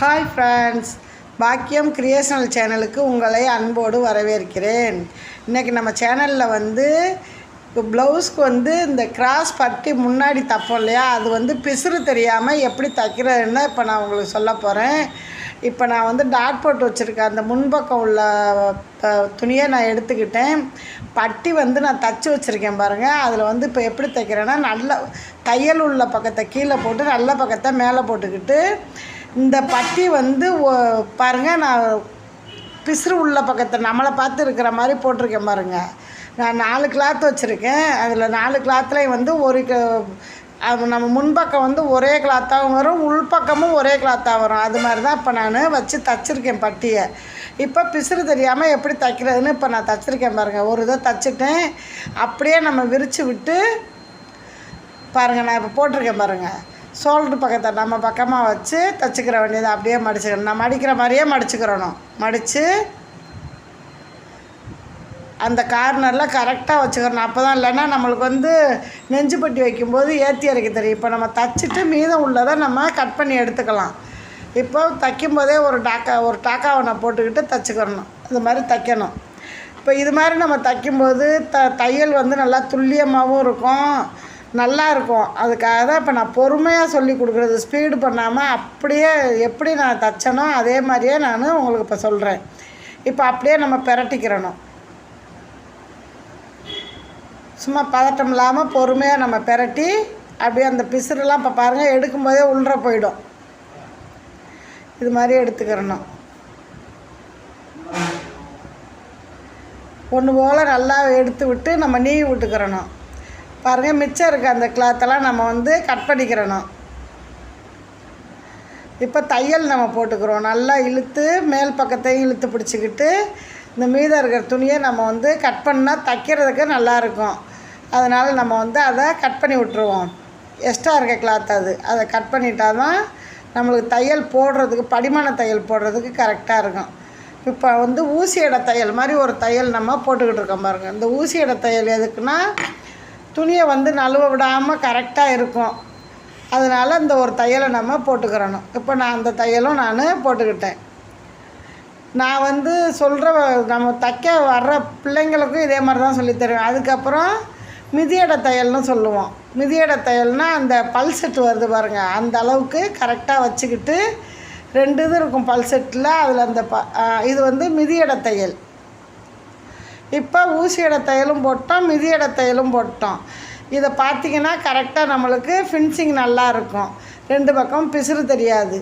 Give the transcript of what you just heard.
Hi friends பாக்கியம் creational சேனலுக்கு உங்களை அன்போடு வரவேற்கிறேன். இன்றைக்கி நம்ம சேனலில் வந்து ப்ளவுஸ்க்கு வந்து இந்த கிராஸ் பட்டி முன்னாடி தப்போம் இல்லையா? அது வந்து பிசுறு தெரியாமல் எப்படி தைக்கிறதுன்னு இப்போ நான் உங்களுக்கு சொல்ல போகிறேன் இப்போ நான் வந்து டாட் போட்டு வச்சுருக்கேன் அந்த முன்பக்கம் உள்ள ப- துணியை நான் எடுத்துக்கிட்டேன். பட்டி வந்து நான் தச்சு வச்சுருக்கேன் பாருங்கள் அதில் வந்து இப்போ எப்படி தைக்கிறேன்னா நல்ல தையல் உள்ள பக்கத்தை கீழே போட்டு நல்ல பக்கத்தை மேலே போட்டுக்கிட்டு இந்த பட்டி வந்து பாருங்கள் பாருங்க நான் பிசுறு உள்ள பக்கத்தில் நம்மளை பார்த்து இருக்கிற மாதிரி போட்டிருக்கேன் பாருங்கள் நான் நாலு கிளாத் வச்சுருக்கேன். அதில் நாலு கிளாத்லேயும் வந்து ஒரு அது நம்ம முன்பக்கம் வந்து ஒரே கிளாத்தாகவும் வரும் உள்பக்கமும் ஒரே கிளாத்தாக வரும். அது மாதிரி தான் இப்போ நான் வச்சு தச்சுருக்கேன் பட்டியை. இப்போ பிசுறு தெரியாமல் எப்படி தைக்கிறதுன்னு இப்போ நான் தச்சுருக்கேன் பாருங்கள் ஒரு இதை தச்சுட்டேன். அப்படியே நம்ம விரித்து விட்டு பாருங்கள் நான் இப்போ போட்டிருக்கேன் பாருங்கள் ஷோல்டர் பக்கத்தை நம்ம பக்கமாக வச்சு தச்சுக்கிற வேண்டியது அப்படியே மடிச்சுக்கணும். நான் மடிக்கிற மாதிரியே மடிச்சுக்கிறணும். மடித்து அந்த கார்னரில் கரெக்டாக வச்சுக்கிறணும் அப்போ தான் இல்லைன்னா நம்மளுக்கு வந்து நெஞ்சு பட்டி வைக்கும்போது ஏற்றி இறக்க தெரியும். இப்போ நம்ம தச்சுட்டு மீதம் உள்ளதை நம்ம கட் பண்ணி எடுத்துக்கலாம். இப்போ தைக்கும்போதே ஒரு டாக்கா ஒரு டாக்காவை நான் போட்டுக்கிட்டு தச்சுக்கிறணும். இது மாதிரி தைக்கணும். இப்போ இது மாதிரி நம்ம தைக்கும்போது த தையல் வந்து நல்லா துல்லியமாகவும் இருக்கும். நல்லா இருக்கும் அதுக்காக தான் இப்போ நான் பொறுமையாக சொல்லி கொடுக்குறது ஸ்பீடு பண்ணாமல் அப்படியே எப்படி நான் தைச்சனோ அதே மாதிரியே நான் உங்களுக்கு இப்போ சொல்கிறேன் இப்போ அப்படியே நம்ம பெரட்டிக்கிறணும். சும்மா பதட்டம் இல்லாமல் பொறுமையாக நம்ம பெரட்டி அப்படியே அந்த பிசுறுலாம் இப்போ பாருங்கள் எடுக்கும்போதே உள்ற போயிடும். இது மாதிரி எடுத்துக்கிறணும். ஒன்று போல் நல்லா எடுத்து விட்டு நம்ம நீவி விட்டுக்கிறணும். பாருங்கள் மிச்சம் இருக்குது அந்த கிளாத்தெல்லாம் நம்ம வந்து கட் பண்ணிக்கிறணும். இப்போ தையல் நம்ம போட்டுக்கிறோம். நல்லா இழுத்து மேல் பக்கத்தையும் இழுத்து பிடிச்சிக்கிட்டு இந்த மீதம் இருக்கிற துணியை நம்ம வந்து கட் பண்ணால் தைக்கிறதுக்கு நல்லாயிருக்கும் அதனால் நம்ம வந்து அதை கட் பண்ணி விட்ருவோம் எக்ஸ்ட்ரா இருக்க கிளாத் அது. அதை கட் பண்ணிட்டா தான் நம்மளுக்கு தையல் போடுறதுக்கு படிமான தையல் போடுறதுக்கு கரெக்டாக இருக்கும். இப்போ வந்து ஊசியடை தையல் மாதிரி ஒரு தையல் நம்ம போட்டுக்கிட்டு இருக்கோம் பாருங்கள் இந்த ஊசியடை தையல் எதுக்குன்னா துணியை வந்து நழுவ விடாமல் கரெக்டாக இருக்கும். அதனால் இந்த ஒரு தையலை நம்ம போட்டுக்கிறணும். இப்போ நான் அந்த தையலும் நான் போட்டுக்கிட்டேன். நான் வந்து சொல்கிற நம்ம தைக்க வர்ற பிள்ளைங்களுக்கும் இதே மாதிரி தான் சொல்லித் தருவேன். அதுக்கப்புறம் மிதியடை தையல்னு சொல்லுவோம். மிதியடை தையல்னால் அந்த பல்செட்டு வருது பாருங்கள் அந்த அளவுக்கு கரெக்டாக வச்சுக்கிட்டு ரெண்டு இது இருக்கும் பல்செட்டில் அதில் அந்த ப இது வந்து மிதியடை தையல். இப்போ ஊசியடை தையலும் போட்டோம் மிதியோட தையலும் போட்டோம். இதை பார்த்தீங்கன்னா கரெக்டாக நம்மளுக்கு ஃபின்சிங் நல்லா இருக்கும். ரெண்டு பக்கம் பிசுறு தெரியாது.